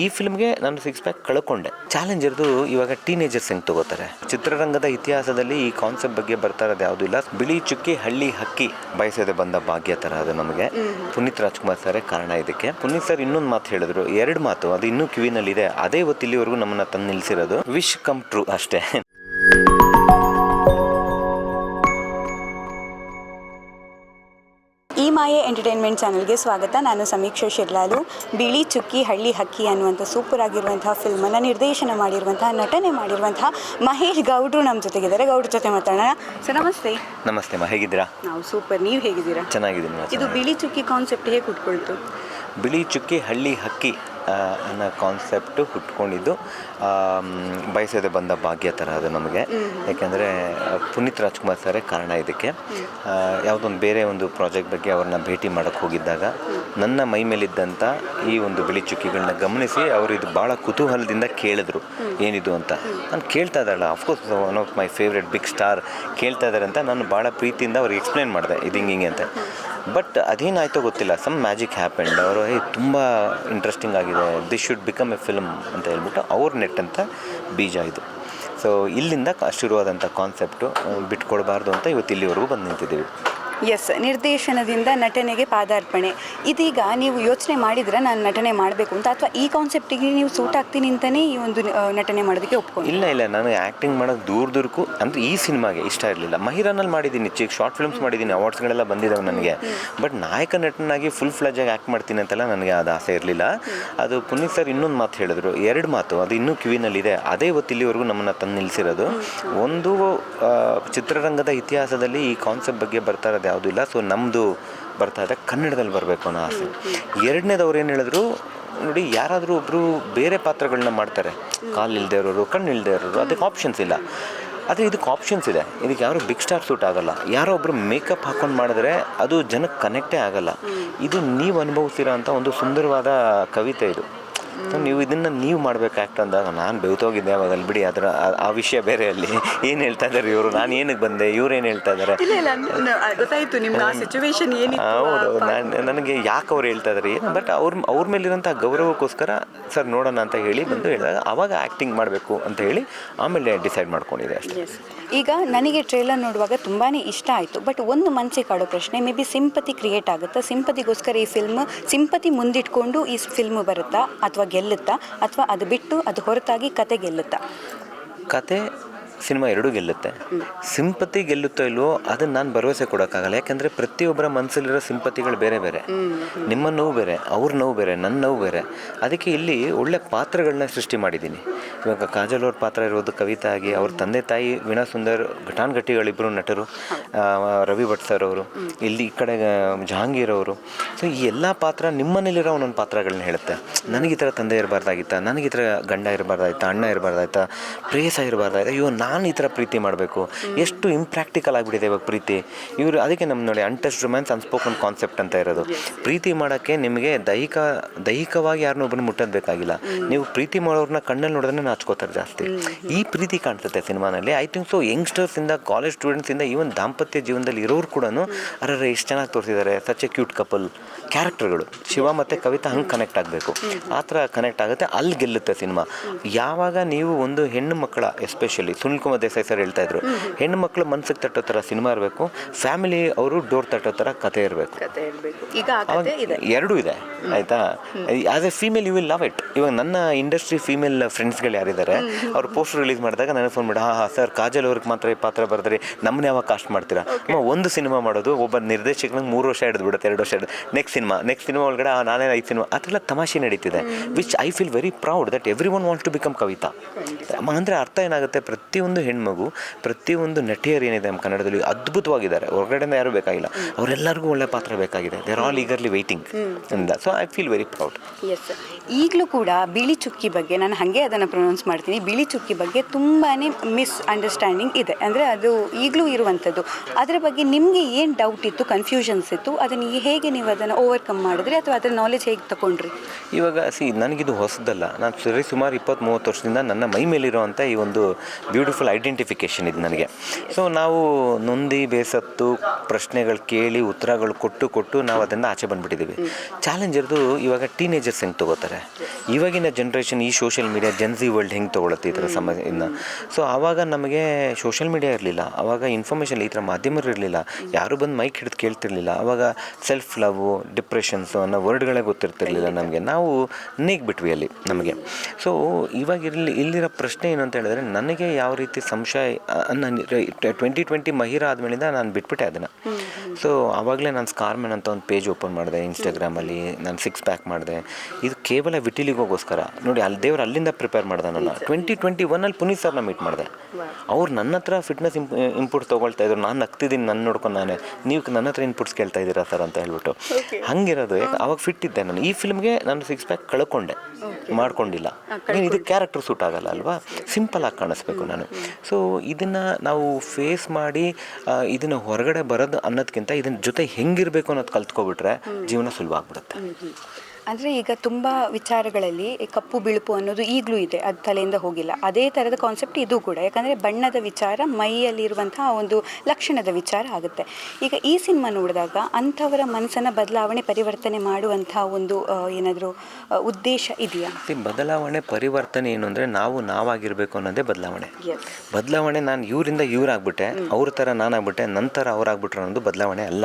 ಈ ಫಿಲ್ಮ್ಗೆ ನಾನು ಸಿಕ್ಸ್ ಪ್ಯಾಕ್ ಕಳ್ಕೊಂಡೆ. ಚಾಲೆಂಜರ್ದು ಇವಾಗ ಟೀನೇಜರ್ಸ್ ಹೆಂಗ್ ತಗೋತಾರೆ? ಚಿತ್ರರಂಗದ ಇತಿಹಾಸದಲ್ಲಿ ಈ ಕಾನ್ಸೆಪ್ಟ್ ಬಗ್ಗೆ ಬರ್ತಾ ಇರೋದು ಯಾವುದೂ ಇಲ್ಲ. ಬಿಳಿ ಚುಕ್ಕಿ ಹಳ್ಳಿ ಹಕ್ಕಿ ಬಯಸದೆ ಬಂದ ಭಾಗ್ಯ ಥರ ಅದು ನಮಗೆ. ಪುನೀತ್ ರಾಜ್ಕುಮಾರ್ ಸರೇ ಕಾರಣ ಇದಕ್ಕೆ. ಪುನೀತ್ ಸರ್ ಇನ್ನೊಂದು ಮಾತು ಹೇಳಿದ್ರು. ಎರಡು ಮಾತು. ಅದು ಇನ್ನೂ ಕಿವಿನಲ್ಲಿದೆ ಅದೇ ಇವತ್ತು ಇಲ್ಲಿವರೆಗೂ ನಮ್ಮನ್ನ ತಂದು ನಿಲ್ಲಿಸಿರೋದು ವಿಶ್ ಕಮ್ ಟ್ರೂ ಅಷ್ಟೇ. ಈ ಮಾಯೆ ಎಂಟರ್ಟೈನ್ಮೆಂಟ್ ಚಾನಲ್ಗೆ ಸ್ವಾಗತ. ನಾನು ಸಮೀಕ್ಷಾ ಶಿರ್ಲಾಲು. ಬಿಳಿ ಚುಕ್ಕಿ ಹಳ್ಳಿ ಹಕ್ಕಿ ಅನ್ನುವಂಥ ಸೂಪರ್ ಆಗಿರುವಂತಹ ಫಿಲ್ಮನ್ನು ನಿರ್ದೇಶನ ಮಾಡಿರುವಂತಹ ನಟನೆ ಮಾಡಿರುವಂತಹ ಮಹೇಶ್ ಗೌಡ್ರು ನಮ್ಮ ಜೊತೆಗಿದ್ದಾರೆ. ಗೌಡ್ರ ಜೊತೆ ಮಾತಾಡೋಣ. ಸರ್ ನಮಸ್ತೆ. ನಮಸ್ತೆ ಮಾ ಹೇಗಿದ್ದೀರಾ? ನಾವು ಸೂಪರ್. ನೀವು ಹೇಗಿದ್ದೀರಾ? ಚೆನ್ನಾಗಿದ್ದೀನಿ ಇದು ಬಿಳಿ ಚುಕ್ಕಿ ಕಾನ್ಸೆಪ್ಟ್ ಹೇಗೆ ಕುಟ್ಕೊಳ್ತು ಬಿಳಿ ಚುಕ್ಕಿ ಹಳ್ಳಿ ಹಕ್ಕಿ ಅನ್ನೋ ಕಾನ್ಸೆಪ್ಟು ಹುಟ್ಕೊಂಡಿದ್ದು. ಬಯಸದೆ ಬಂದ ಭಾಗ್ಯ ಥರ ಅದು ನಮಗೆ. ಯಾಕೆಂದರೆ ಪುನೀತ್ ರಾಜ್ಕುಮಾರ್ ಸರೇ ಕಾರಣ ಇದಕ್ಕೆ. ಯಾವುದೊಂದು ಬೇರೆ ಒಂದು ಪ್ರಾಜೆಕ್ಟ್ ಬಗ್ಗೆ ಅವ್ರನ್ನ ಭೇಟಿ ಮಾಡೋಕ್ಕೆ ಹೋಗಿದ್ದಾಗ ನನ್ನ ಮೈ ಮೇಲಿದ್ದಂಥ ಈ ಒಂದು ಬಿಳಿ ಚುಕ್ಕಿಗಳನ್ನ ಗಮನಿಸಿ ಅವರು ಇದು ಭಾಳ ಕುತೂಹಲದಿಂದ ಕೇಳಿದ್ರು. ಏನಿದು ಅಂತ. ನಾನು ಕೇಳ್ತಾ ಇದ್ದಾಳ of course one of my favourite big star ಕೇಳ್ತಾ ಇದ್ದಾರೆ ಅಂತ ನಾನು ಭಾಳ ಪ್ರೀತಿಯಿಂದ ಅವ್ರಿಗೆ ಎಕ್ಸ್ಪ್ಲೇನ್ ಮಾಡಿದೆ. ಇದು ಹಿಂಗೆ ಹಿಂಗೆ ಅಂತ. ಬಟ್ ಅದೇನಾಯ್ತೋ ಗೊತ್ತಿಲ್ಲ. ಸಮ್ ಮ್ಯಾಜಿಕ್ ಹ್ಯಾಪೆಂಡ್ ಅವರು ಏ ತುಂಬ ಇಂಟ್ರೆಸ್ಟಿಂಗ್ ಆಗಿದೆ. This should become a film ಅಂತ ಹೇಳ್ಬಿಟ್ಟು ಅವ್ರ ನೆಟ್ ಅಂತ ಬೀಜ ಇದು. ಸೊ ಇಲ್ಲಿಂದ ಶುರುವಾದಂಥ ಕಾನ್ಸೆಪ್ಟು ಬಿಟ್ಕೊಡ್ಬಾರ್ದು ಅಂತ ಇವತ್ತು ಇಲ್ಲಿವರೆಗೂ ಬಂದು ನಿಂತಿದ್ದೀವಿ. ಎಸ್ ನಿರ್ದೇಶನದಿಂದ ನಟನೆಗೆ ಪಾದಾರ್ಪಣೆ. ಇದೀಗ ನೀವು ಯೋಚನೆ ಮಾಡಿದ್ರೆ ನಾನು ನಟನೆ ಮಾಡಬೇಕು ಅಂತ ಅಥವಾ ಈ ಕಾನ್ಸೆಪ್ಟಿಗೆ ನೀವು ಸೂಟ್ ಆಗ್ತೀನಿ ಅಂತಲೇ ಈ ಒಂದು ನಟನೆ ಮಾಡೋದಕ್ಕೆ ಒಪ್ಕೊಂಡು ಇಲ್ಲ ಇಲ್ಲ ನಾನು ಆ್ಯಕ್ಟಿಂಗ್ ಮಾಡೋದು ದೂರ ದೂರಕ್ಕೂ ಅಂದರೆ ಈ ಸಿನಿಮಾಗೆ ಇಷ್ಟ ಇರಲಿಲ್ಲ. ಮಹಿರಾನಲ್ಲಿ ಮಾಡಿದ್ದೀನಿ ಚಿಕ್ಕ ಶಾರ್ಟ್ ಫಿಲ್ಮ್ಸ್ ಮಾಡಿದ್ದೀನಿ ಅವಾರ್ಡ್ಸ್ಗಳೆಲ್ಲ ಬಂದಿದ್ದಾವೆ ನನಗೆ. ಬಟ್ ನಾಯಕ ನಟನಾಗಿ ಫುಲ್ ಫ್ಲಜಾಗಿ ಆ್ಯಕ್ಟ್ ಮಾಡ್ತೀನಿ ಅಂತೆಲ್ಲ ನನಗೆ ಅದು ಆಸೆ ಇರಲಿಲ್ಲ. ಅದು ಪುನೀತ್ ಸರ್ ಇನ್ನೊಂದು ಮಾತು ಹೇಳಿದ್ರು ಎರಡು ಮಾತು ಅದು ಇನ್ನೂ ಕಿವಿನಲ್ಲಿದೆ. ಅದೇ ಇವತ್ತು ಇಲ್ಲಿವರೆಗೂ ನಮ್ಮನ್ನು ತಂದು ನಿಲ್ಲಿಸಿರೋದು. ಒಂದು ಚಿತ್ರರಂಗದ ಇತಿಹಾಸದಲ್ಲಿ ಈ ಕಾನ್ಸೆಪ್ಟ್ ಬಗ್ಗೆ ಬರ್ತಾ ಇರೋದು ಯಾವುದೂ ಇಲ್ಲ. ಸೊ ನಮ್ಮದು ಬರ್ತಾ ಇದೆ. ಕನ್ನಡದಲ್ಲಿ ಬರಬೇಕು ಅನ್ನೋ ಆಸೆ. ಎರಡನೇದವ್ರು ಏನು ಹೇಳಿದ್ರು, ನೋಡಿ, ಯಾರಾದರೂ ಒಬ್ಬರು ಬೇರೆ ಪಾತ್ರಗಳನ್ನ ಮಾಡ್ತಾರೆ. ಕಾಲು ಇಲ್ಲದೆ ಇರೋರು, ಕಣ್ಣು ಇಲ್ಲದೆ ಇರೋರು, ಅದಕ್ಕೆ ಆಪ್ಷನ್ಸ್ ಇಲ್ಲ. ಆದರೆ ಇದಕ್ಕೆ ಆಪ್ಷನ್ಸ್ ಇದೆ. ಇದಕ್ಕೆ ಯಾರು ಬಿಗ್ ಸ್ಟಾರ್ ಸೂಟ್ ಆಗಲ್ಲ. ಯಾರೋ ಒಬ್ಬರು ಮೇಕಪ್ ಹಾಕೊಂಡು ಮಾಡಿದ್ರೆ ಅದು ಜನಕ್ಕೆ ಕನೆಕ್ಟೇ ಆಗಲ್ಲ. ಇದು ನೀವು ಅನುಭವಿಸಿರೋ ಅಂತ ಒಂದು ಸುಂದರವಾದ ಕವಿತೆ ಇದು. ನೀವು ಇದನ್ನು ನೀವು ಮಾಡ್ಬೇಕು ಆ್ಯಕ್ಟ್ ಅಂದಾಗ ನಾನು ಬೆವ್ತೋಗಿದ್ದೆ ಅವಾಗ ಅಲ್ಲಿ ಬಿಡಿ ಅದರ ಆ- ವಿಷಯ ಬೇರೆ ಅಲ್ಲಿ ಏನು ಹೇಳ್ತಾ ಇದ್ದಾರೆ ಇವರು? ನಾನು ಏನಕ್ಕೆ ಬಂದೆ? ಇವ್ರು ಏನು ಹೇಳ್ತಾ ಇದ್ದಾರೆ ಇಲ್ಲ ಇಲ್ಲ ಗೊತ್ತಾಯ್ತು ನಿಮ್ಗೆ ಆ ಸಿಚುವೇಶನ್ ಹೌದು ನಾನು ನನಗೆ ಯಾಕೆ ಅವ್ರು ಹೇಳ್ತಾ ಇದ್ದಾರೆ ಏನು ಬಟ್ ಅವ್ರ ಅವ್ರ ಮೇಲಿರೋಂಥ ಗೌರವಕ್ಕೋಸ್ಕರ ಸರ್ ನೋಡೋಣ ಅಂತ ಹೇಳಿ ಬಂದು ಹೇಳಿದಾಗ ಅವಾಗ ಆ್ಯಕ್ಟಿಂಗ್ ಮಾಡಬೇಕು ಅಂತ ಹೇಳಿ ಆಮೇಲೆ ಡಿಸೈಡ್ ಮಾಡ್ಕೊಂಡಿದೆ ಅಷ್ಟೇ. ಈಗ ನನಗೆ ಟ್ರೇಲರ್ ನೋಡುವಾಗ ತುಂಬಾ ಇಷ್ಟ ಆಯಿತು. ಬಟ್ ಒಂದು ಮನಸ್ಸಿಗೆ ಕಾಡೋ ಪ್ರಶ್ನೆ ಮೇ ಬಿ ಸಿಂಪತಿ ಕ್ರಿಯೇಟ್ ಆಗುತ್ತಾ? ಸಿಂಪತಿಗೋಸ್ಕರ ಈ ಫಿಲ್ಮ್ ಸಿಂಪತಿ ಮುಂದಿಟ್ಕೊಂಡು ಈ ಫಿಲ್ಮ್ ಬರುತ್ತಾ? ಅಥವಾ ಗೆಲ್ಲುತ್ತಾ ಅಥವಾ ಅದು ಬಿಟ್ಟು ಅದು ಹೊರತಾಗಿ ಕತೆ ಗೆಲ್ಲುತ್ತಾ? ಕತೆ ಸಿನಿಮಾ ಎರಡೂ ಗೆಲ್ಲುತ್ತೆ. ಸಿಂಪತಿ ಗೆಲ್ಲುತ್ತೋ ಇಲ್ವೋ ಅದನ್ನು ನಾನು ಭರವಸೆ ಕೊಡೋಕ್ಕಾಗಲ್ಲ. ಯಾಕಂದರೆ ಪ್ರತಿಯೊಬ್ಬರ ಮನಸ್ಸಲ್ಲಿರೋ ಸಿಂಪತಿಗಳು ಬೇರೆ ಬೇರೆ. ನಿಮ್ಮ ನೋವು ಬೇರೆ, ಅವ್ರ ನೋವು ಬೇರೆ ನನ್ನ ನೋವು ಬೇರೆ. ಅದಕ್ಕೆ ಇಲ್ಲಿ ಒಳ್ಳೆ ಪಾತ್ರಗಳನ್ನ ಸೃಷ್ಟಿ ಮಾಡಿದ್ದೀನಿ. ಇವಾಗ ಕಾಜಲ್ ಅವ್ರ ಪಾತ್ರ ಇರೋದು ಕವಿತಾ ಆಗಿ, ಅವ್ರ ತಂದೆ ತಾಯಿ ವೀಣಾ ಸುಂದರ್ ಘಟಾನ್ಘಟಿಗಳಿಬ್ಬರು ನಟರು ರವಿ ಭಟ್ ಸರ್ ಅವರು, ಇಲ್ಲಿ ಈ ಕಡೆ ಜಹಾಂಗೀರ್ ಅವರು. ಸೊ ಈ ಎಲ್ಲ ಪಾತ್ರ ನಿಮ್ಮನೇಲಿರೋ ಒಂದೊಂದು ಪಾತ್ರಗಳನ್ನ ಹೇಳುತ್ತೆ. ನನಗೆ ಈ ಥರ ತಂದೆ ಇರಬಾರ್ದಾಗಿತ್ತ, ನನಗೆ ಈ ಥರ ಗಂಡ ಇರಬಾರ್ದಾಯ್ತಾ, ಅಣ್ಣ ಇರಬಾರ್ದಾಯ್ತಾ ಪ್ರೇಸ ಇರಬಾರ್ದಾಯ್ತಾ, ಅಯ್ಯೋ ನಾನು ಈ ಥರ ಪ್ರೀತಿ ಮಾಡಬೇಕು. ಎಷ್ಟು ಇಂಪ್ರ್ಯಾಕ್ಟಿಕಲ್ ಆಗಿಬಿಟ್ಟಿದೆ ಇವಾಗ ಪ್ರೀತಿ. ಇವರು ಅದಕ್ಕೆ ನಮ್ಮ ನೋಡಿ ಅನ್ಟಸ್ಟ್ ರೊಮ್ಯಾನ್ಸ್ ಅನ್ಸ್ಪೋಕನ್ ಕಾನ್ಸೆಪ್ಟ್ ಅಂತ ಇರೋದು. ಪ್ರೀತಿ ಮಾಡೋಕ್ಕೆ ನಿಮಗೆ ದೈಹಿಕ ದೈಹಿಕವಾಗಿ ಯಾರನ್ನೂ ಒಬ್ಬನ ಮುಟ್ಟೋದು ಬೇಕಾಗಿಲ್ಲ. ನೀವು ಪ್ರೀತಿ ಮಾಡೋರನ್ನ ಕಣ್ಣಲ್ಲಿ ನೋಡಿದ್ರೆ ನಾಚ್ಕೋತಾರೆ ಜಾಸ್ತಿ. ಈ ಪ್ರೀತಿ ಕಾಣಿಸುತ್ತೆ ಸಿನಿಮಾನಲ್ಲಿ. ಐ ಥಿಂಕ್ ಸೊ ಯಂಗ್ಸ್ಟರ್ಸಿಂದ ಕಾಲೇಜ್ ಸ್ಟೂಡೆಂಟ್ಸಿಂದ ಈವನ್ ದಾಂಪತ್ಯ ಜೀವನದಲ್ಲಿ ಇರೋರು ಕೂಡ ಅರರೆ ಎಷ್ಟು ಚೆನ್ನಾಗಿ ತೋರಿಸಿದ್ದಾರೆ ಸಚ್ ಎ ಕ್ಯೂಟ್ ಕಪಲ್ ಕ್ಯಾರೆಕ್ಟರ್ಗಳು ಶಿವ ಮತ್ತು ಕವಿತಾ ಹಂಗೆ ಕನೆಕ್ಟ್ ಆಗಬೇಕು. ಆ ಥರ ಕನೆಕ್ಟ್ ಆಗುತ್ತೆ ಅಲ್ಲಿ ಗೆಲ್ಲುತ್ತೆ ಸಿನಿಮಾ. ಯಾವಾಗ ನೀವು ಒಂದು ಹೆಣ್ಣು ಮಕ್ಕಳ ಎಸ್ಪೆಷಲಿ ಸುನಿಲ್ ಕುಮಾರ್ ದೇಸಾಯಿ ಸರ್ ಹೇಳ್ತಾ ಇದ್ರು. ಹೆಣ್ಣು ಮಕ್ಕಳು ಮನ್ಸಿಗೆ ತಟ್ಟೋ ಥರ ಸಿನಿಮಾ ಇರಬೇಕು ಫ್ಯಾಮಿಲಿ ಅವರು ಡೋರ್ ತಟ್ಟೋ ಥರ ಕತೆ ಇರಬೇಕು. ಎರಡೂ ಇದೆ ಆಯ್ತಾ? As a female you will love it ಇವಾಗ ನನ್ನ ಇಂಡಸ್ಟ್ರಿ ಫೀಮೇಲ್ ಫ್ರೆಂಡ್ಸ್ಗಳು ಯಾರಿದ್ದಾರೆ ಅವ್ರು ಪೋಸ್ಟರ್ ರಿಲೀಸ್ ಮಾಡಿದಾಗ ನನಗೆ ಫೋನ್ ಮಾಡಿ ಹಾ ಹಾಂ ಸರ್ ಕಾಜಲ್ ಅವ್ರಿಗೆ ಮಾತ್ರ ಈ ಪಾತ್ರ ಬರೆದ್ರಿ ನಮ್ಮನ್ನ ಯಾವಾಗ ಕಾಸ್ಟ್ ಮಾಡ್ತೀರಾ? ಅಮ್ಮ ಒಂದು ಸಿನಿಮಾ ಮಾಡೋದು ಒಬ್ಬ ನಿರ್ದೇಶಕನಿಗೆ ಮೂರು ವರ್ಷ ಹಿಡಿದು ಬಿಡುತ್ತೆ ಎರಡು ವರ್ಷ ಹಿಡಿದು. ನೆಕ್ಸ್ಟ್ ಸಿನಿಮಾ ನೆಕ್ಸ್ಟ್ ಸಿನಿಮಾ ಒಳಗಡೆ ನಾನೇ ಐದು ಸಿನಿಮಾ. ಅದೆಲ್ಲ ತಮಾಷೆ ನಡೀತಿದೆ which I feel very proud that every one want to become Kavita ಅಂದರೆ ಅರ್ಥ ಏನಾಗುತ್ತೆ ಪ್ರತಿಯೊಂದು ಹೆಣ್ಮಗು ಪ್ರತಿಯೊಂದು ನಟಿಯರು ಏನಿದೆ ನಮ್ಮ ಕನ್ನಡದಲ್ಲಿ ಅದ್ಭುತವಾಗಿದ್ದಾರೆ. ಹೊರಗಡೆಯಿಂದ ಯಾರು ಬೇಕಾಗಿಲ್ಲ. ಅವರೆಲ್ಲರಿಗೂ ಒಳ್ಳೆ ಪಾತ್ರ ಬೇಕಾಗಿದೆ. They are all eagerly waiting ಅಂತ so I feel very proud ಈಗಲೂ ಕೂಡ ಬಿಳಿ ಚುಕ್ಕಿ ಬಗ್ಗೆ ನಾನು ಹಾಗೆ ಅದನ್ನು ಪ್ರೊನೌನ್ಸ್ ಮಾಡ್ತೀನಿ. ಬಿಳಿ ಚುಕ್ಕಿ ಬಗ್ಗೆ ತುಂಬಾ ಮಿಸ್ ಅಂಡರ್ಸ್ಟ್ಯಾಂಡಿಂಗ್ ಇದೆ. ಅಂದರೆ ಅದು ಈಗಲೂ ಇರುವಂಥದ್ದು. ಅದರ ಬಗ್ಗೆ ನಿಮಗೆ ಏನು ಡೌಟ್ ಇತ್ತು ಕನ್ಫ್ಯೂಷನ್ಸ್ ಇತ್ತು? ಅದನ್ನು ಹೇಗೆ ನೀವು ಅದನ್ನು ಓವರ್ಕಮ್ ಮಾಡಿದ್ರಿ? ಅಥವಾ ಅದರ ನಾಲೆಜ್ ಹೇಗೆ ತಗೊಂಡ್ರಿ ಇವಾಗ ಸಿ ನನಗಿದು ಹೊಸದಲ್ಲ. ನಾನು ಸರಿ ಸುಮಾರು ಇಪ್ಪತ್ತು ಮೂವತ್ತು ವರ್ಷದಿಂದ ನನ್ನ ಮೈ ಮೇಲಿರುವಂಥ ಈ ಒಂದು ಬ್ಯೂಟಿಫುಲ್ ಐಡೆಂಟಿಫಿಕೇಷನ್ ಇದು ನನಗೆ. ಸೊ ನಾವು ನೊಂದಿ ಬೇಸತ್ತು ಪ್ರಶ್ನೆಗಳು ಕೇಳಿ ಉತ್ತರಗಳು ಕೊಟ್ಟು ಕೊಟ್ಟು ನಾವು ಅದನ್ನು ಆಚೆ ಬಂದುಬಿಟ್ಟಿದ್ದೀವಿ ಚಾಲೆಂಜರ್ದು ಇವಾಗ ಟೀನೇಜರ್ಸ್ ಹೆಂಗೆ ತಗೋತಾರೆ? ಮಾಡ್ತಾರೆ ಇವಾಗಿನ ಜನ್ರೇಷನ್ ಈ ಸೋಷಿಯಲ್ ಮೀಡಿಯಾ ಜನ್ಸಿ ವರ್ಲ್ಡ್ ಹೆಂಗೆ ತೊಗೊಳತ್ತೆ ಈ ಥರ ಸೊ ಆವಾಗ ನಮಗೆ ಸೋಷಿಯಲ್ ಮೀಡಿಯಾ ಇರಲಿಲ್ಲ. ಆವಾಗ ಇನ್ಫಾರ್ಮೇಷನ್ ಈ ಥರ ಮಾಧ್ಯಮರು ಇರಲಿಲ್ಲ. ಯಾರು ಬಂದು ಮೈಕ್ ಹಿಡಿದು ಕೇಳ್ತಿರ್ಲಿಲ್ಲ. ಆವಾಗ ಸೆಲ್ಫ್ ಲವ್ ಡಿಪ್ರೆಷನ್ಸು ಅನ್ನೋ ವರ್ಡ್ಗಳೇ ಗೊತ್ತಿರ್ತಿರ್ಲಿಲ್ಲ ನಮಗೆ. ನಾವು ನೇಗ್ ಬಿಟ್ವಿ ಅಲ್ಲಿ ನಮಗೆ. ಸೊ ಇವಾಗ ಇಲ್ಲಿ ಇಲ್ಲಿರೋ ಪ್ರಶ್ನೆ ಏನು ಅಂತ ಹೇಳಿದ್ರೆ, ನನಗೆ ಯಾವ ರೀತಿ ಸಂಶಯ ನಾನು ಟ್ವೆಂಟಿ ಟ್ವೆಂಟಿ ಮಹಿರಾ ಆದಮೇಲಿಂದ ನಾನು ಬಿಟ್ಬಿಟ್ಟೆ ಅದನ್ನು. ಸೊ ಆವಾಗಲೇ ನಾನು ಸ್ಕಾರ್ಮೆನ್ ಅಂತ ಒಂದು ಪೇಜ್ ಓಪನ್ ಮಾಡಿದೆ ಇನ್ಸ್ಟಾಗ್ರಾಮಲ್ಲಿ ನಾನು ಸಿಕ್ಸ್ ಪ್ಯಾಕ್ ಮಾಡಿದೆ. ಇದು ಕೇವಲ ವಿಟಿಲಿಗೋಸ್ಕರ ನೋಡಿ ಅಲ್ಲಿ ದೇವರು ಅಲ್ಲಿಂದ ಪ್ರಿಪೇರ್ ಮಾಡಿದೆ ನನ್ನ. ಟ್ವೆಂಟಿ ಟ್ವೆಂಟಿ ಒನ್ನಲ್ಲಿ ಪುನೀತ್ ಸರ್ನ ಮೀಟ್ ಮಾಡಿದೆ. ಅವ್ರು ನನ್ನ ಹತ್ರ ಫಿಟ್ನೆಸ್ ಇಂಪ್ ಇಂಪುಟ್ಸ್ ತೊಗೊಳ್ತಾ ಇದ್ರು. ನಾನು ನಗ್ತಿದ್ದೀನಿ ನನ್ನ ನೋಡ್ಕೊಂಡು ನಾನೇ. ನೀವು ನನ್ನ ಹತ್ರ ಇನ್ಪುಟ್ಸ್ ಕೇಳ್ತಾ ಇದ್ದೀರಾ ಸರ್ ಅಂತ ಹೇಳ್ಬಿಟ್ಟು. ಹಂಗಿರೋದು ಯಾಕೆ ಅವಾಗ ಫಿಟ್ ಇದ್ದೆ ನಾನು. ಈ ಫಿಲ್ಮ್ಗೆ ನಾನು ಸಿಕ್ಸ್ ಪ್ಯಾಕ್ ಕಳ್ಕೊಂಡೆ. ಮಾಡ್ಕೊಂಡಿಲ್ಲ. ನೀನು ಇದು ಕ್ಯಾರೆಕ್ಟರ್ ಸೂಟ್ ಆಗಲ್ಲ ಅಲ್ವಾ? ಸಿಂಪಲ್ ಆಗಿ ಕಾಣಿಸ್ಬೇಕು ನಾನು. ಸೊ ಇದನ್ನು ನಾವು ಫೇಸ್ ಮಾಡಿ ಇದನ್ನು ಇದನ್ನ ಹೊರಗಡೆ ಬರೋದು ಅನ್ನೋದಕ್ಕಿಂತ ಇದನ್ನ ಜೊತೆ ಹೆಂಗಿರಬೇಕು ಅನ್ನೋದು ಕಲ್ತ್ಕೊಬಿಟ್ರೆ ಜೀವನ ಸುಲಭ ಆಗ್ಬಿಡುತ್ತೆ. ಅಂದರೆ ಈಗ ತುಂಬ ವಿಚಾರಗಳಲ್ಲಿ ಕಪ್ಪು ಬಿಳುಪು ಅನ್ನೋದು ಈಗಲೂ ಇದೆ ಅದು ತಲೆಯಿಂದ ಹೋಗಿಲ್ಲ. ಅದೇ ಥರದ ಕಾನ್ಸೆಪ್ಟ್ ಇದು ಕೂಡ. ಯಾಕಂದರೆ ಬಣ್ಣದ ವಿಚಾರ ಮೈಯಲ್ಲಿರುವಂತಹ ಒಂದು ಲಕ್ಷಣದ ವಿಚಾರ ಆಗುತ್ತೆ. ಈಗ ಈ ಸಿನಿಮಾ ನೋಡಿದಾಗ ಅಂಥವರ ಮನಸ್ಸನ್ನು ಬದಲಾವಣೆ ಪರಿವರ್ತನೆ ಮಾಡುವಂಥ ಒಂದು ಏನಾದರೂ ಉದ್ದೇಶ ಇದೆಯಾ? ಬದಲಾವಣೆ ಪರಿವರ್ತನೆ ಏನು ಅಂದರೆ ನಾವು ನಾವಾಗಿರಬೇಕು ಅನ್ನೋದೇ ಬದಲಾವಣೆ. ಬದಲಾವಣೆ ನಾನು ಇವರಿಂದ ಇವರಾಗ್ಬಿಟ್ಟೆ ಅವ್ರ ಥರ ನಾನಾಗ್ಬಿಟ್ಟೆ ನಂತರ ಅವರಾಗ್ಬಿಟ್ರೆ ಅನ್ನೋದು ಬದಲಾವಣೆ ಅಲ್ಲ.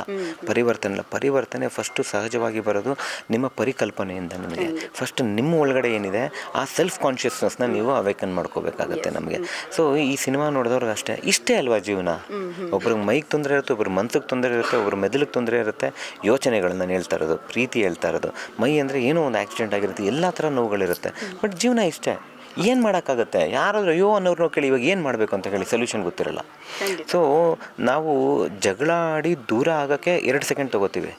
ಪರಿವರ್ತನೆ ಅಲ್ಲ. ಪರಿವರ್ತನೆ ಫಸ್ಟು ಸಹಜವಾಗಿ ಬರೋದು ನಿಮ್ಮ ಪರಿಕಲ್ಪನೆಯಿಂದ ನಿಮಗೆ ಫಸ್ಟ್ ನಿಮ್ಮ ಒಳಗಡೆ ಏನಿದೆ ಆ ಸೆಲ್ಫ್ ಕಾನ್ಷಿಯಸ್ನೆಸ್ನ ನೀವು ಅವೇಕನ್ ಮಾಡ್ಕೋಬೇಕಾಗತ್ತೆ ನಮಗೆ. ಸೊ ಈ ಸಿನಿಮಾ ನೋಡಿದವ್ರಿಗೆ ಅಷ್ಟೇ ಇಷ್ಟೇ ಅಲ್ವಾ ಜೀವನ? ಒಬ್ರಿಗೆ ಮೈಗೆ ತೊಂದರೆ ಇರುತ್ತೆ ಒಬ್ರು ಮನ್ಸಿಗೆ ತೊಂದರೆ ಇರುತ್ತೆ ಒಬ್ರು ಮೆದುಳಿಗೆ ತೊಂದರೆ ಇರುತ್ತೆ ಯೋಚನೆಗಳನ್ನ ಹೇಳ್ತಾ ಇರೋದು ಪ್ರೀತಿ ಹೇಳ್ತಾ ಇರೋದು. ಮೈ ಅಂದರೆ ಏನೋ ಒಂದು ಆಕ್ಸಿಡೆಂಟ್ ಆಗಿರುತ್ತೆ ಎಲ್ಲ ಥರ ನೋವುಗಳಿರುತ್ತೆ. ಬಟ್ ಜೀವನ ಇಷ್ಟೇ. ಏನು ಮಾಡೋಕ್ಕಾಗುತ್ತೆ? ಯಾರಾದರೂ ಅಯ್ಯೋ ಅನ್ನೋರ್ನೋ ಕೇಳಿ ಇವಾಗ ಏನು ಮಾಡಬೇಕು ಅಂತ ಹೇಳಿ ಸೊಲ್ಯೂಷನ್ ಗೊತ್ತಿರಲ್ಲ. ಸೊ ನಾವು ಜಗಳ ಆಡಿ ದೂರ ಆಗೋಕ್ಕೆ ಎರಡು ಸೆಕೆಂಡ್ ತೊಗೋತೀವಿ.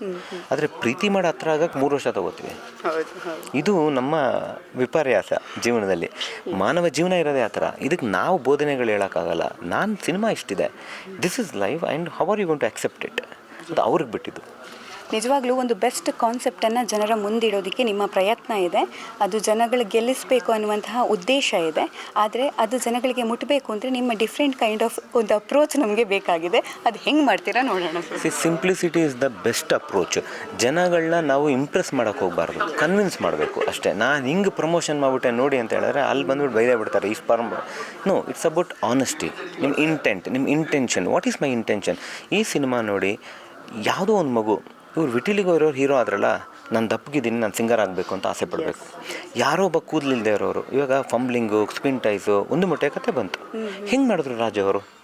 ಆದರೆ ಪ್ರೀತಿ ಮಾಡಿ ಹತ್ರ ಆಗಕ್ಕೆ ಮೂರು ವರ್ಷ ತೊಗೋತೀವಿ. ಇದು ನಮ್ಮ ವಿಪರ್ಯಾಸ ಜೀವನದಲ್ಲಿ. ಮಾನವ ಜೀವನ ಇರೋದೇ ಆ ಥರ. ಇದಕ್ಕೆ ನಾವು ಬೋಧನೆಗಳು ಹೇಳೋಕ್ಕಾಗಲ್ಲ. ನಾನು cinema ಇಷ್ಟಿದೆ. This is life and how are you gonna accept it ಅದು ಅವ್ರಿಗೆ ಬಿಟ್ಟಿದ್ದು. ನಿಜವಾಗ್ಲೂ ಒಂದು ಬೆಸ್ಟ್ ಕಾನ್ಸೆಪ್ಟನ್ನು ಜನರ ಮುಂದಿಡೋದಕ್ಕೆ ನಿಮ್ಮ ಪ್ರಯತ್ನ ಇದೆ. ಅದು ಜನಗಳು ಗೆಲ್ಲಿಸಬೇಕು ಅನ್ನುವಂತಹ ಉದ್ದೇಶ ಇದೆ. ಆದರೆ ಅದು ಜನಗಳಿಗೆ ಮುಟ್ಟಬೇಕು ಅಂದರೆ ನಿಮ್ಮ ಡಿಫ್ರೆಂಟ್ ಕೈಂಡ್ ಆಫ್ ಒಂದು ಅಪ್ರೋಚ್ ನಮಗೆ ಬೇಕಾಗಿದೆ. ಅದು ಹೆಂಗೆ ಮಾಡ್ತೀರಾ ನೋಡೋಣ see simplicity is the best approach ಜನಗಳನ್ನ ನಾವು ಇಂಪ್ರೆಸ್ ಮಾಡೋಕೆ ಹೋಗಬಾರ್ದು. ಕನ್ವಿನ್ಸ್ ಮಾಡಬೇಕು ಅಷ್ಟೇ. ನಾನು ಹಿಂಗೆ ಪ್ರಮೋಷನ್ ಮಾಡಿಬಿಟ್ಟೆ ನೋಡಿ ಅಂತ ಹೇಳಿದ್ರೆ ಅಲ್ಲಿ ಬಂದ್ಬಿಟ್ಟು ಬೈದೇ ಬಿಡ್ತಾರೆ. ಈ form no it's about honesty ನಿಮ್ಮ ಇಂಟೆಂಟ್ ನಿಮ್ಮ intention what is my intention ಈ ಸಿನಿಮಾ ನೋಡಿ ಯಾವುದೋ ಒಂದು ಮಗು ಇವ್ರು ವಿಟಿಲಿಗೋ ಇರೋರು ಹೀರೋ ಆದ್ರಲ್ಲ ನಾನು ದಪ್ಪಗಿದ್ದೀನಿ ನಾನು ಸಿಂಗರ್ ಆಗಬೇಕು ಅಂತ ಆಸೆ ಪಡಬೇಕು. ಯಾರೋ ಒಬ್ಬ ಕೂದಲಿಲ್ಲದೆ ಇರೋರು ಇವಾಗ ಫಂಬ್ಲಿಂಗು ಸ್ಪಿನ್ ಟೈಸು ಒಂದು ಮೊಟ್ಟೆ ಕತೆ ಬಂತು. ಹೆಂಗೆ ಮಾಡಿದ್ರು ರಾಜು ಅವರು?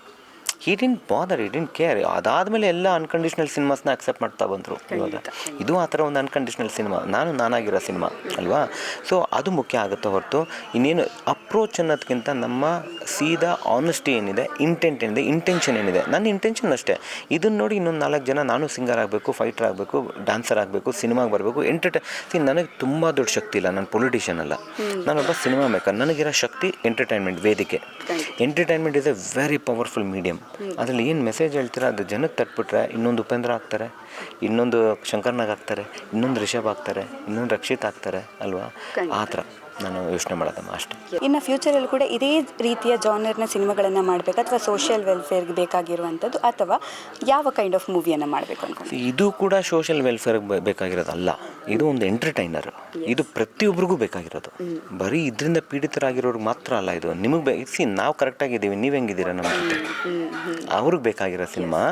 ಈ ಡಿಂಟ್ ಬಾದರ್ ಈ ಡಿಂಟ್ ಕೇರ್ ಅದಾದಮೇಲೆ ಎಲ್ಲ ಅನ್ಕಂಡೀಷ್ನಲ್ ಸಿನಿಮಾಸ್ನ ಅಕ್ಸೆಪ್ಟ್ ಮಾಡ್ತಾ ಬಂದರು ಇವಾಗ. ಇದು ಆ ಥರ ಒಂದು ಅನ್ಕಂಡೀಷ್ನಲ್ ಸಿನಿಮಾ ನಾನು ನಾನಾಗಿರೋ ಸಿನಿಮಾ ಅಲ್ವಾ? ಸೊ ಅದು ಮುಖ್ಯ ಆಗುತ್ತೆ ಹೊರತು ಇನ್ನೇನು ಅಪ್ರೋಚ್ ಅನ್ನೋದಕ್ಕಿಂತ ನಮ್ಮ ಸೀದಾ ಆನೆಸ್ಟಿ ಏನಿದೆ ಇಂಟೆಂಟ್ ಏನಿದೆ ಇಂಟೆನ್ಷನ್ ಏನಿದೆ. ನನ್ನ ಇಂಟೆನ್ಷನ್ ಅಷ್ಟೇ. ಇದನ್ನು ನೋಡಿ ಇನ್ನೊಂದು ನಾಲ್ಕು ಜನ ನಾನು ಸಿಂಗರ್ ಆಗಬೇಕು ಫೈಟರ್ ಆಗಬೇಕು ಡ್ಯಾನ್ಸರ್ ಆಗಬೇಕು ಸಿನಿಮಾಗೆ ಬರಬೇಕು ಎಂಟರ್ಟೈ ಸಿ ನನಗೆ ತುಂಬ ದೊಡ್ಡ ಶಕ್ತಿ ಇಲ್ಲ ನಾನು ಪೊಲಿಟಿಷಿಯನ್ ಅಲ್ಲ. ನಾನೊಬ್ಬ ಸಿನಿಮಾ ಮೇಕರ್ ನನಗಿರೋ ಶಕ್ತಿ ಎಂಟರ್ಟೈನ್ಮೆಂಟ್ ವೇದಿಕೆ. Entertainment is a very powerful medium ಅದರಲ್ಲಿ ಏನು ಮೆಸೇಜ್ ಹೇಳ್ತೀರ? ಅದು ಜನಕ್ಕೆ ತಟ್ಬಿಟ್ರೆ ಇನ್ನೊಂದು ಉಪೇಂದ್ರ ಆಗ್ತಾರೆ ಇನ್ನೊಂದು ಶಂಕರ್ನಾಗ್ ಆಗ್ತಾರೆ ಇನ್ನೊಂದು ರಿಷಬ್ ಆಗ್ತಾರೆ ಇನ್ನೊಂದು ರಕ್ಷಿತ್ ಆಗ್ತಾರೆ ಅಲ್ವಾ? ಆ ಥರ. ನಾನು ಯೋಚನೆ ಮಾಡೋದಮ್ಮ ಅಷ್ಟೇ. ಇನ್ನು ಫ್ಯೂಚರಲ್ಲಿ ಕೂಡ ಇದೇ ರೀತಿಯ ಜಾನರ್ನ ಸಿನಿಮಾಗಳನ್ನು ಮಾಡಬೇಕು ಅಥವಾ ಸೋಷಿಯಲ್ ವೆಲ್ಫೇರ್ಗೆ ಬೇಕಾಗಿರುವಂಥದ್ದು ಅಥವಾ ಯಾವ ಕೈಂಡ್ ಆಫ್ ಮೂವಿಯನ್ನು ಮಾಡಬೇಕು ಅಂತ. ಇದು ಕೂಡ ಸೋಷಿಯಲ್ ವೆಲ್ಫೇರ್ಗೆ ಬೇಕಾಗಿರೋದಲ್ಲ. ಇದು ಒಂದು ಎಂಟರ್ಟೈನರ್ ಇದು ಪ್ರತಿಯೊಬ್ಬರಿಗೂ ಬೇಕಾಗಿರೋದು. ಬರೀ ಇದರಿಂದ ಪೀಡಿತರಾಗಿರೋರ್ಗೆ ಮಾತ್ರ ಅಲ್ಲ ಇದು. ನಿಮಗೆ ಬೇಕು ಸಿ ನಾವು ಕರೆಕ್ಟಾಗಿದ್ದೀವಿ ನೀವು ಹೆಂಗಿದ್ದೀರಾ ನಮ್ಮ ಜೊತೆ? ಅವ್ರಿಗೆ ಬೇಕಾಗಿರೋ ಸಿನಿಮಾ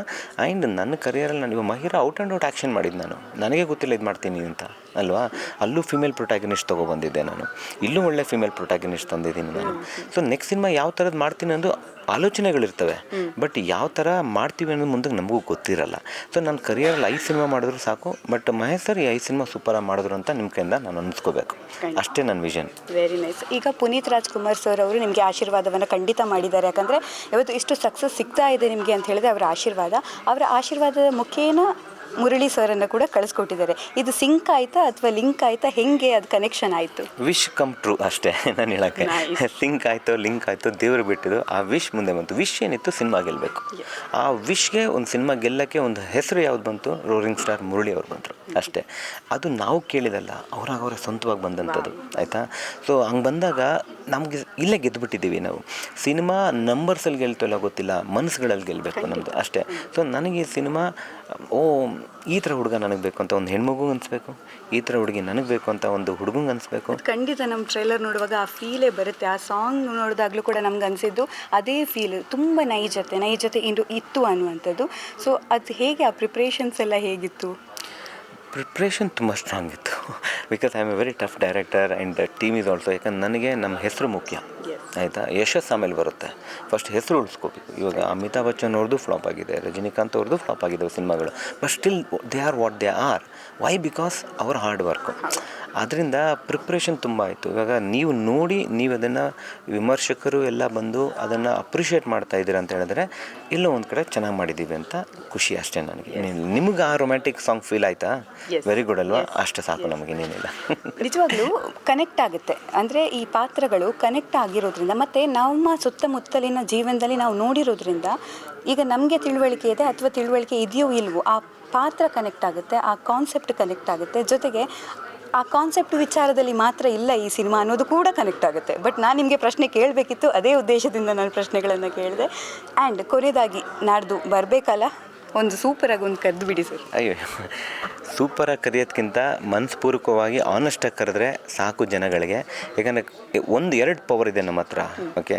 ಆ್ಯಂಡ್ ನನ್ನ ಕರಿಯರಲ್ಲಿ ನಾನು ಇವಾಗ Mahira out and out action ಮಾಡಿದ್ದು ನಾನು. ನನಗೆ ಗೊತ್ತಿಲ್ಲ ಇದು ಮಾಡ್ತೀನಿ ಅಂತ. ಅಲ್ವಾ? ಅಲ್ಲೂ ಫಿಮೇಲ್ ಪ್ರೊಟ್ಯಾಗನಿಸ್ಟ್ ತೊಗೊಬಂದಿದ್ದೆ ನಾನು. ಇಲ್ಲೂ ಒಳ್ಳೆ ಫಿಮೇಲ್ ಪ್ರೊಟ್ಯಾಗನಿಸ್ಟ್ ತಂದಿದ್ದೀನಿ ನಾನು. ಸೊ ನೆಕ್ಸ್ಟ್ ಸಿನಿಮಾ ಯಾವ ಥರದ್ದು ಮಾಡ್ತೀನಿ ಅನ್ನೋದು ಆಲೋಚನೆಗಳಿರ್ತವೆ. ಬಟ್ ಯಾವ ಥರ ಮಾಡ್ತೀವಿ ಅನ್ನೋದು ಮುಂದಕ್ಕೆ ನಮಗೂ ಗೊತ್ತಿರಲ್ಲ. ಸೊ ನನ್ನ ಕರಿಯರಲ್ಲಿ ಐದು ಸಿನಿಮಾ ಮಾಡಿದ್ರು ಸಾಕು. ಬಟ್ ಮಹೇಶ್ ಸರ್ ಈ ಐದು ಸಿನಿಮಾ ಸೂಪರಾಗಿ ಮಾಡಿದ್ರು ಅಂತ ನಿಮ್ಮ ಕೈಯಿಂದ ನಾನು ಅನಿಸ್ಕೋಬೇಕು. ಅಷ್ಟೇ ನನ್ನ ವಿಷನ್ ವೆರಿ ನೈಸ್ ಈಗ ಪುನೀತ್ ರಾಜ್ಕುಮಾರ್ ಸರ್ ಅವರು ನಿಮಗೆ ಆಶೀರ್ವಾದವನ್ನು ಖಂಡಿತ ಮಾಡಿದ್ದಾರೆ. ಯಾಕಂದರೆ ಇವತ್ತು ಇಷ್ಟು ಸಕ್ಸಸ್ ಸಿಗ್ತಾ ಇದೆ ನಿಮಗೆ ಅಂತ ಹೇಳಿದ್ರೆ ಅವರ ಆಶೀರ್ವಾದ. ಅವರ ಆಶೀರ್ವಾದದ ಮುಖೇನ ಮುರಳಿ ಸರನ್ನು ಕೂಡ ಕಳಿಸ್ಕೊಟ್ಟಿದ್ದಾರೆ. ಇದು ಸಿಂಕ್ ಆಯ್ತಾ ಅಥವಾ ಲಿಂಕ್ ಆಯ್ತಾ? ಹೆಂಗೆ ಅದು ಕನೆಕ್ಷನ್ ಆಯಿತು? ವಿಶ್ ಕಮ್ ಟ್ರೂ ಅಷ್ಟೇ ನಾನು ಹೇಳೋಕ್ಕೆ. ಸಿಂಕ್ ಆಯಿತು ಲಿಂಕ್ ಆಯಿತು ದೇವರು ಬಿಟ್ಟಿದ್ದು ಆ ವಿಶ್ ಮುಂದೆ ಬಂತು. ವಿಶ್ ಏನಿತ್ತು ಸಿನಿಮಾ ಗೆಲ್ಲಬೇಕು ಆ ವಿಶ್ಗೆ ಒಂದು ಸಿನಿಮಾ ಗೆಲ್ಲಕ್ಕೆ ಒಂದು ಹೆಸರು ಯಾವ್ದು ಬಂತು? ರೋರಿಂಗ್ ಸ್ಟಾರ್ ಮುರಳಿ ಅವ್ರು ಬಂದರು. ಅಷ್ಟೇ. ಅದು ನಾವು ಕೇಳಿದಲ್ಲ ಅವ್ರಾಗ ಅವರ ಸ್ವಂತವಾಗಿ ಬಂದಂಥದ್ದು ಆಯಿತಾ? ಸೊ ಹಂಗೆ ಬಂದಾಗ ನಮಗೆ ಇಲ್ಲೇ ಗೆದ್ದುಬಿಟ್ಟಿದ್ದೀವಿ ನಾವು. ಸಿನಿಮಾ ನಂಬರ್ಸಲ್ಲಿ ಗೆಲ್ತಲ್ಲ ಗೊತ್ತಿಲ್ಲ ಮನಸ್ಸುಗಳಲ್ಲಿ ಗೆಲ್ಲಬೇಕು ನಮ್ಮದು ಅಷ್ಟೇ. ಸೊ ನನಗೆ ಈ ಸಿನಿಮಾ ಓ ಈ ಥರ ಹುಡುಗ ನನಗೆ ಬೇಕು ಅಂತ ಒಂದು ಹೆಣ್ಮಗು ಅನಿಸ್ಬೇಕು ಈ ಥರ ಹುಡುಗಿ ನನಗೆ ಬೇಕು ಅಂತ ಒಂದು ಹುಡುಗಂಗೆ ಅನಿಸ್ಬೇಕು. ಖಂಡಿತ ನಮ್ಮ ಟ್ರೈಲರ್ ನೋಡುವಾಗ ಆ ಫೀಲೇ ಬರುತ್ತೆ. ಆ ಸಾಂಗ್ ನೋಡಿದಾಗಲೂ ಕೂಡ ನಮ್ಗೆ ಅನಿಸಿದ್ದು ಅದೇ ಫೀಲ್ ತುಂಬ ನೈಜತೆ ನೈಜತೆ ಇಂದು ಇತ್ತು ಅನ್ನುವಂಥದ್ದು. ಸೊ ಅದು ಹೇಗೆ ಆ ಪ್ರಿಪ್ರೇಷನ್ಸ್ ಎಲ್ಲ ಹೇಗಿತ್ತು? ಪ್ರಿಪ್ರೇಷನ್ ತುಂಬ ಸ್ಟ್ರಾಂಗ್ ಇತ್ತು. Because I am a very tough director and team is also ಯಾಕಂದ್ರೆ ನನಗೆ ನಮ್ಮ ಹೆಸರು ಮುಖ್ಯ. ಆಯಿತಾ? ಯಶಸ್ ಆಮೇಲೆ ಬರುತ್ತೆ. ಫಸ್ಟ್ ಹೆಸರು ಉಳಿಸ್ಕೋಬೇಕು. ಇವಾಗ ಅಮಿತಾಬ್ ಬಚ್ಚನ್ ಅವ್ರದ್ದು ಫ್ಲಾಪ್ ಆಗಿದೆ ರಜನಿಕಾಂತ್ ಅವ್ರದ್ದು ಫ್ಲಾಪ್ ಆಗಿದ್ದಾವೆ ಸಿನಿಮಾಗಳು. But still they are what they are why because hour hard work ಅದರಿಂದ ಪ್ರಿಪ್ರೇಷನ್ ತುಂಬ ಆಯಿತು. ಇವಾಗ ನೀವು ನೋಡಿ ನೀವು ಅದನ್ನು ವಿಮರ್ಶಕರು ಎಲ್ಲ ಬಂದು ಅದನ್ನು ಅಪ್ರಿಷಿಯೇಟ್ ಮಾಡ್ತಾ ಇದ್ದೀರಾ ಅಂತ ಹೇಳಿದ್ರೆ ಎಲ್ಲೋ ಒಂದು ಕಡೆ ಚೆನ್ನಾಗಿ ಮಾಡಿದ್ದೀವಿ ಅಂತ ಖುಷಿ ಅಷ್ಟೇ ನನಗೆ. ನಿಮ್ಗೆ ಆ ರೊಮ್ಯಾಂಟಿಕ್ ಸಾಂಗ್ ಫೀಲ್ ಆಯಿತಾ? ವೆರಿ ಗುಡ್ ಅಲ್ವಾ? ಅಷ್ಟು ಸಾಕು ನಮಗೆ ಇನ್ನೇನಿಲ್ಲ ನಿಜವಾಗ್ಲೂ ಕನೆಕ್ಟ್ ಆಗುತ್ತೆ. ಅಂದರೆ ಈ ಪಾತ್ರಗಳು ಕನೆಕ್ಟ್ ಆಗಿರೋದ್ರಿಂದ ಮತ್ತು ನಮ್ಮ ಸುತ್ತಮುತ್ತಲಿನ ಜೀವನದಲ್ಲಿ ನಾವು ನೋಡಿರೋದ್ರಿಂದ, ಈಗ ನಮಗೆ ತಿಳುವಳಿಕೆ ಇದೆ ಅಥವಾ ತಿಳುವಳಿಕೆ ಇದೆಯೋ ಇಲ್ವೋ, ಆ ಪಾತ್ರ ಕನೆಕ್ಟ್ ಆಗುತ್ತೆ, ಆ ಕಾನ್ಸೆಪ್ಟ್ ಕನೆಕ್ಟ್ ಆಗುತ್ತೆ. ಜೊತೆಗೆ ಆ ಕಾನ್ಸೆಪ್ಟ್ ವಿಚಾರದಲ್ಲಿ ಮಾತ್ರ ಇಲ್ಲ ಈ ಸಿನಿಮಾ ಅನ್ನೋದು ಕೂಡ ಕನೆಕ್ಟ್ ಆಗುತ್ತೆ. ಬಟ್ ನಾನು ನಿಮಗೆ ಪ್ರಶ್ನೆ ಕೇಳಬೇಕಿತ್ತು, ಅದೇ ಉದ್ದೇಶದಿಂದ ನಾನು ಪ್ರಶ್ನೆಗಳನ್ನು ಕೇಳಿದೆ. ಆ್ಯಂಡ್ ಕೊನೆಯದಾಗಿ ನಾಡ್ದು ಬರಬೇಕಲ್ಲ? ಒಂದು ಸೂಪರಾಗಿ ಒಂದು ಕರೆದು ಬಿಡಿ ಸರ್. ಅಯ್ಯೋ ಸೂಪರಾಗಿ ಕರೆಯೋದ್ಕಿಂತ ಮನಸ್ಪೂರ್ವಕವಾಗಿ ಆನೆಸ್ಟಾಗಿ ಕರೆದ್ರೆ ಸಾಕು ಜನಗಳಿಗೆ. ಯಾಕಂದರೆ ಒಂದು ಎರಡು ಪವರ್ ಇದೆ ನಮ್ಮ ಹತ್ರ. ಓಕೆ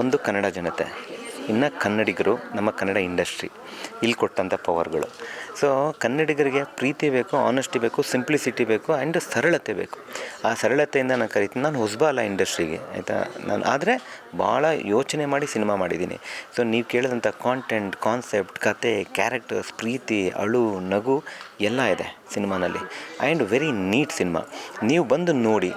ಒಂದು ಕನ್ನಡ ಜನತೆ. ಇನ್ನು ಕನ್ನಡಿಗರು ನಮ್ಮ ಕನ್ನಡ ಇಂಡಸ್ಟ್ರಿ ಇಲ್ಲಿ ಕೊಟ್ಟಂಥ ಪವರ್ಗಳು. ಸೊ ಕನ್ನಡಿಗರಿಗೆ ಪ್ರೀತಿ ಬೇಕು ಆನೆಸ್ಟಿ ಬೇಕು ಸಿಂಪ್ಲಿಸಿಟಿ ಬೇಕು ಆ್ಯಂಡ್ ಸರಳತೆ ಬೇಕು. ಆ ಸರಳತೆಯಿಂದ ನಾನು ಕರಿತೀನಿ. ನಾನು ಹೊಸಬ ಅಲ್ಲ ಇಂಡಸ್ಟ್ರಿಗೆ, ಆಯಿತಾ? ನಾನು, ಆದರೆ ಭಾಳ ಯೋಚನೆ ಮಾಡಿ ಸಿನಿಮಾ ಮಾಡಿದ್ದೀನಿ. ಸೊ ನೀವು ಕೇಳಿದಂಥ ಕಾಂಟೆಂಟ್ ಕಾನ್ಸೆಪ್ಟ್ ಕತೆ ಕ್ಯಾರೆಕ್ಟರ್ಸ್ ಪ್ರೀತಿ, ಅಳು, ನಗು ಎಲ್ಲ ಇದೆ ಸಿನಿಮಾನಲ್ಲಿ. And very neat cinema. ನೀವು ಬಂದು ನೋಡಿ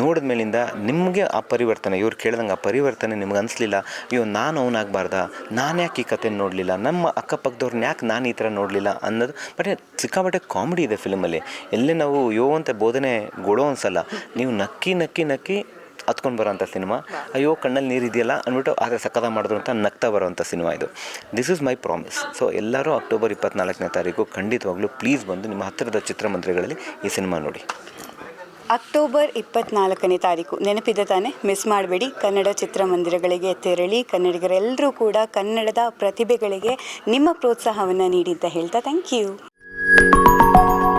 ನೋಡಿದ ಮೇಲಿಂದ ನಿಮಗೆ ಆ ಪರಿವರ್ತನೆ, ಇವ್ರು ಕೇಳ್ದಂಗೆ ಆ ಪರಿವರ್ತನೆ ನಿಮ್ಗೆ ಅನಿಸ್ಲಿಲ್ಲ. ಅಯ್ಯೋ, ನಾನು ಅವನಾಗಬಾರ್ದ? ನಾನು ಯಾಕೆ ಈ ಕತೆ ನೋಡಲಿಲ್ಲ? ನಮ್ಮ ಅಕ್ಕಪಕ್ಕದವ್ರನ್ನ ಯಾಕೆ ನಾನು ಈ ಥರ ನೋಡಲಿಲ್ಲ ಅನ್ನೋದು, ಬಟ್ ಸಿಕ್ಕಾಪಟ್ಟೆ ಕಾಮಿಡಿ ಇದೆ ಫಿಲ್ಮಲ್ಲಿ. ಎಲ್ಲೇ ನಾವು ಯೋ ಅಂತ ಬೋಧನೆ ಗೊಡೋ ಅನ್ಸಲ್ಲ. ನೀವು ನಕ್ಕಿ ನಕ್ಕಿ ನಕ್ಕಿ ಹತ್ಕೊಂಡು ಬರೋಂಥ ಸಿನಿಮಾ. ಅಯ್ಯೋ, ಕಣ್ಣಲ್ಲಿ ನೀರು ಇದೆಯಲ್ಲ ಅಂದ್ಬಿಟ್ಟು ಆದರೆ ಸಕ್ಕದ ಮಾಡಿದ್ರು ಅಂತ ನಗ್ತಾ ಬರೋವಂಥ ಸಿನಿಮಾ ಇದು. This is my promise so ಎಲ್ಲರೂ ಅಕ್ಟೋಬರ್ ಇಪ್ಪತ್ನಾಲ್ಕನೇ ತಾರೀಕು ಖಂಡಿತವಾಗ್ಲೂ ಪ್ಲೀಸ್ ಬಂದು ನಿಮ್ಮ ಹತ್ತಿರದ ಚಿತ್ರಮಂದಿರಗಳಲ್ಲಿ ಈ ಸಿನಿಮಾ ನೋಡಿ. ಅಕ್ಟೋಬರ್ ಇಪ್ಪತ್ನಾಲ್ಕನೇ ತಾರೀಕು. ನೆನಪಿದೆ ತಾನೆ? ಮಿಸ್ ಮಾಡಬೇಡಿ. ಕನ್ನಡ ಚಿತ್ರಮಂದಿರಗಳಿಗೆ ತೆರಳಿ, ಕನ್ನಡಿಗರೆಲ್ಲರೂ ಕೂಡ ಕನ್ನಡದ ಪ್ರತಿಭೆಗಳಿಗೆ ನಿಮ್ಮ ಪ್ರೋತ್ಸಾಹವನ್ನು ನೀಡಿದ್ದ ಹೇಳ್ತಾ ಥ್ಯಾಂಕ್ ಯು